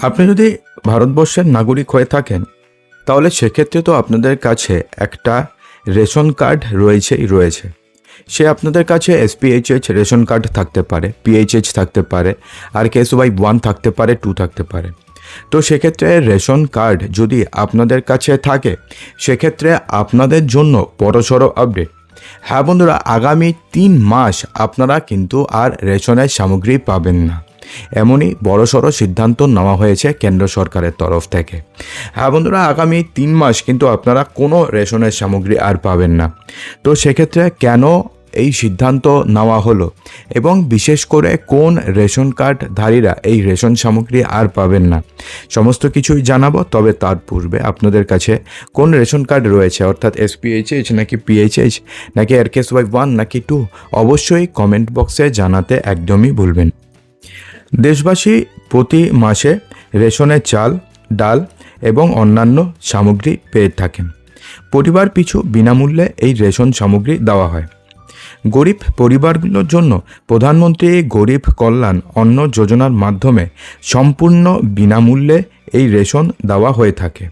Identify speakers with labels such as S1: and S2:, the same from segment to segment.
S1: আপনি যদি ভারতবর্ষের নাগরিক হয়ে থাকেন, তাহলে সেক্ষেত্রে তো আপনাদের কাছে একটা রেশন কার্ড রয়েছেই রয়েছে। সে আপনাদের কাছে এসপিএইচএইচ রেশন কার্ড থাকতে পারে পিএইচএইচ থাকতে পারে, আর কেস ওয়াই ওয়ান থাকতে পারে টু থাকতে পারে। তো সেক্ষেত্রে রেশন কার্ড যদি আপনাদের কাছে থাকে, সেক্ষেত্রে আপনাদের জন্য বড়সড় আপডেট। হ্যাঁ বন্ধুরা, আগামী তিন মাস আপনারা কিন্তু আর রেশনের সামগ্রী পাবেন না। এমনই বড়সড় সিদ্ধান্ত নেওয়া হয়েছে কেন্দ্র সরকারের তরফ থেকে। হ্যাঁ বন্ধুরা, আগামী তিন মাস কিন্তু আপনারা কোনো রেশনের সামগ্রী আর পাবেন না। তো সেক্ষেত্রে কেন এই সিদ্ধান্ত নেওয়া হলো এবং বিশেষ করে কোন রেশন কার্ডধারীরা এই রেশন সামগ্রী আর পাবেন না, সমস্ত কিছুই জানাব, তবে তার পূর্বে আপনাদের কাছে কোন রেশন কার্ড রয়েছে, অর্থাৎ এসপিএইচএইচ নাকি পিএইচএইচ নাকি আরকেএস ওয়াই ওয়ান নাকি টু অবশ্যই কমেন্ট বক্সে জানাতে একদমই ভুলবেন দেশবাসী প্রতি মাসে রেশনের চাল, ডাল এবং অন্যান্য সামগ্রী পেয়ে থাকেন। পরিবার পিছু বিনামূল্যে এই রেশন সামগ্রী দেওয়া হয়। গরিব পরিবারগুলোর জন্য প্রধানমন্ত্রী গরিব কল্যাণ অন্ন যোজনার মাধ্যমে সম্পূর্ণ বিনামূল্যে এই রেশন দেওয়া হয়ে থাকে।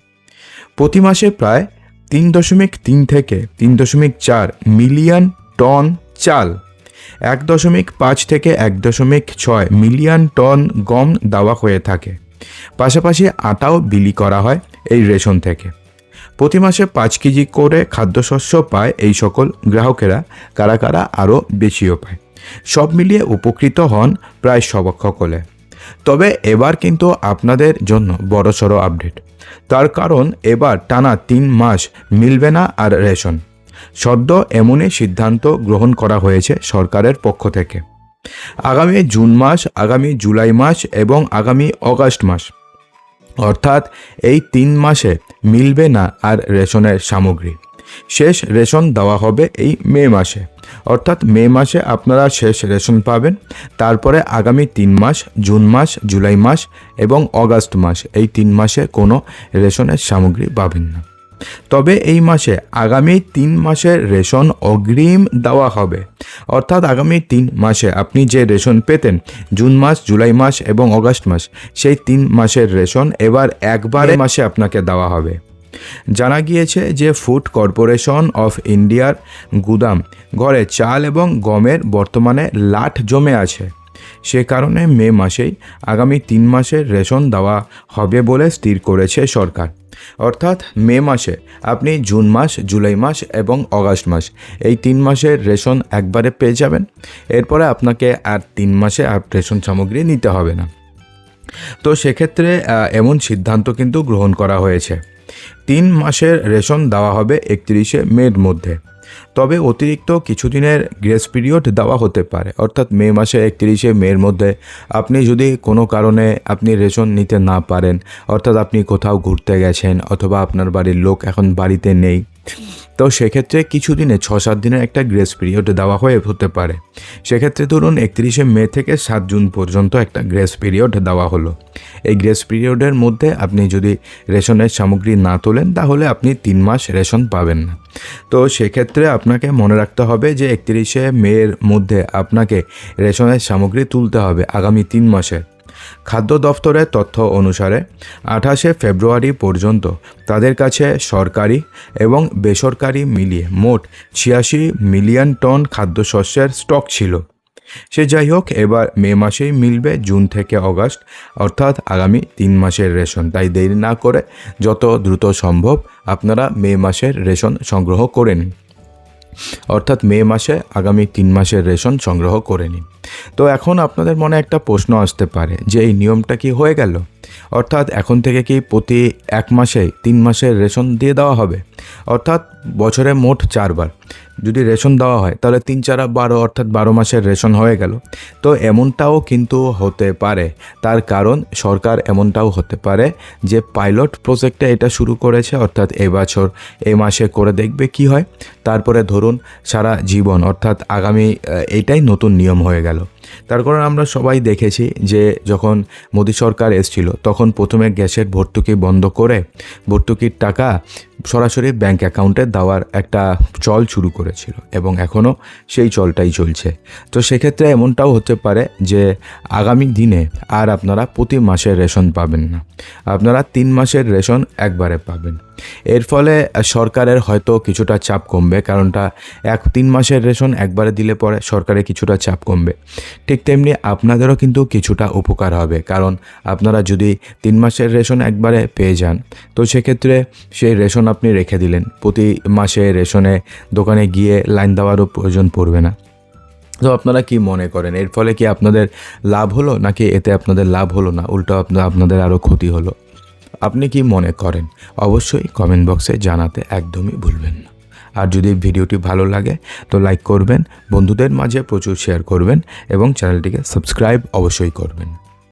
S1: প্রতি মাসে প্রায় তিন দশমিক তিন থেকে তিন দশমিক চার মিলিয়ন টন চাল এক দশমিক পাঁচ থেকে এক দশমিক ছয় মিলিয়ন টন গম দেওয়া হয়ে থাকে। পাশাপাশি আটাও বিলি করা হয় এই রেশন থেকে। প্রতি মাসে পাঁচ কেজি করে খাদ্যশস্য পায় এই সকল গ্রাহকেরা, কারা কারা আরও বেশিও পায়। সব মিলিয়ে উপকৃত হন প্রায় সব সকলে। তবে এবার কিন্তু আপনাদের জন্য বড়সড় আপডেট। তার কারণ এবার টানা তিন মাস মিলবে না আর রেশন। সদ্য এমনই সিদ্ধান্ত গ্রহণ করা হয়েছে সরকারের পক্ষ থেকে। আগামী জুন মাস, আগামী জুলাই মাস এবং আগামী অগাস্ট মাস। অর্থাৎ এই তিন মাসে মিলবে না আর রেশনের সামগ্রী। শেষ রেশন দেওয়া হবে এই মে মাসে। অর্থাৎ মে মাসে আপনারা শেষ রেশন পাবেন। তারপরে আগামী তিন মাস, জুন মাস, জুলাই মাস এবং অগাস্ট মাস এই তিন মাসে কোনো রেশনের সামগ্রী পাবেন না। তবে এই মাসে আগামী তিন মাসের রেশন অগ্রিম দেওয়া হবে। অর্থাৎ আগামী তিন মাসে আপনি যে রেশন পেতেন, জুন মাস, জুলাই মাস এবং অগাস্ট মাস, সেই তিন মাসের রেশন এবার একবারে মাসে আপনাকে দেওয়া হবে। জানা গিয়েছে যে ফুড কর্পোরেশন অফ ইন্ডিয়ার গুদাম, ঘরে চাল এবং গমের বর্তমানে লাট জমে আছে। সে কারণে মে মাসেই আগামী তিন মাসের রেশন দেওয়া হবে বলে স্থির করেছে সরকার। অর্থাৎ মে মাসে আপনি জুন মাস, জুলাই মাস এবং অগাস্ট মাস এই তিন মাসের রেশন একবারে পেয়ে যাবেন। এরপরে আপনাকে আর তিন মাসে আর রেশন সামগ্রী নিতে হবে না। তো সেক্ষেত্রে এমন সিদ্ধান্ত কিন্তু গ্রহণ করা হয়েছে। তিন মাসের রেশন দেওয়া হবে একত্রিশে মের মধ্যে। তবে অতিরিক্ত কিছুদিনের গ্রেস পিরিয়ড দেওয়া হতে পারে। অর্থাৎ মে মাসে একত্রিশে মের মধ্যে আপনি যদি কোনো কারণে আপনি রেশন নিতে না পারেন, অর্থাৎ আপনি কোথাও ঘুরতে গেছেন অথবা আপনার বাড়ির লোক এখন বাড়িতে নেই তো সেক্ষেত্রে কিছুদিনে ছ সাত দিনের একটা গ্রেস পিরিয়ড দেওয়া হয়ে হতে পারে। সেক্ষেত্রে ধরুন একত্রিশে মে থেকে সাত জুন পর্যন্ত একটা গ্রেস পিরিয়ড দেওয়া হলো। এই গ্রেস পিরিয়ডের মধ্যে আপনি যদি রেশনের সামগ্রী না তোলেন, তাহলে আপনি তিন মাস রেশন পাবেন না। তো সেক্ষেত্রে আপনাকে মনে রাখতে হবে যে একত্রিশে মের মধ্যে আপনাকে রেশনের সামগ্রী তুলতে হবে আগামী তিন মাসে। খাদ্য দফতরের তথ্য অনুসারে আঠাশে ফেব্রুয়ারি পর্যন্ত তাদের কাছে সরকারি এবং বেসরকারি মিলিয়ে মোট ছিয়াশি মিলিয়ন টন খাদ্যশস্যের স্টক ছিল। সে যাই হোক, এবার মে মাসেই মিলবে জুন থেকে অগাস্ট, অর্থাৎ আগামী তিন মাসের রেশন। তাই দেরি না করে যত দ্রুত সম্ভব আপনারা মে মাসের রেশন সংগ্রহ করে নিন। অর্থাৎ মে মাসে আগামী তিন মাসের রেশন সংগ্রহ করে নিন। তো এখন আপনাদের মনে একটা প্রশ্ন আসতে পারে যে এই নিয়মটা কি হয়ে গেল? অর্থাৎ এখন থেকে কি প্রতি এক মাসে তিন মাসের রেশন দিয়ে দেওয়া হবে? অর্থাৎ বছরে মোট চারবার। যদি রেশন দেওয়া হয়, তাহলে তিন চার বারো, অর্থাৎ বারো মাসের রেশন হয়ে গেল। তো এমনটাও কিন্তু হতে পারে। তার কারণ সরকার এমনটাও হতে পারে যে পাইলট প্রজেক্টে এটা শুরু করেছে, অর্থাৎ এবছর এ মাসে করে দেখবে কি হয়। তারপরে ধরুন সারা জীবন, অর্থাৎ আগামী এটাই নতুন নিয়ম হয়ে গেল। তার কারণ আমরা সবাই দেখেছি যে যখন মোদী সরকার এসছিল, তখন প্রথমে গ্যাসের ভর্তুকি বন্ধ করে ভর্তুকির টাকা সরাসরি ব্যাংক অ্যাকাউন্টে দেওয়ার একটা চল শুরু করেছিল এবং এখনও সেই চলটাই চলছে। তো সেক্ষেত্রে এমনটাও হতে পারে যে আগামী দিনে আর আপনারা প্রতি মাসের রেশন পাবেন না। আপনারা তিন মাসের রেশন একবারে পাবেন। এর ফলে সরকারের হয়তো কিছুটা চাপ কমবে, কারণটা এক, তিন মাসের রেশন একবারে দিলে পরে সরকারের কিছুটা চাপ কমবে। ঠিক তেমনি আপনাদেরও কিন্তু কিছুটা উপকার হবে, কারণ আপনারা যদি তিন মাসের রেশন একবারে পেয়ে যান, তো সেক্ষেত্রে সেই রেশন আপনি রেখে দিলেন। প্রতি মাসে রেশনে দোকানে গিয়ে লাইন দেওয়ারও প্রয়োজন পড়বে না। তো আপনারা কি মনে করেন? এর ফলে কি আপনাদের লাভ হলো, নাকি এতে আপনাদের লাভ হলো না? উল্টো আপনাদের আরও ক্ষতি হলো? আপনি কি মনে করেন? অবশ্যই কমেন্ট বক্সে জানাতে একদমই ভুলবেন না। আর যদি ভিডিওটি ভালো লাগে, তো লাইক করবেন, বন্ধুদের মাঝে প্রচুর শেয়ার করবেন এবং চ্যানেলটিকে সাবস্ক্রাইব অবশ্যই করবেন।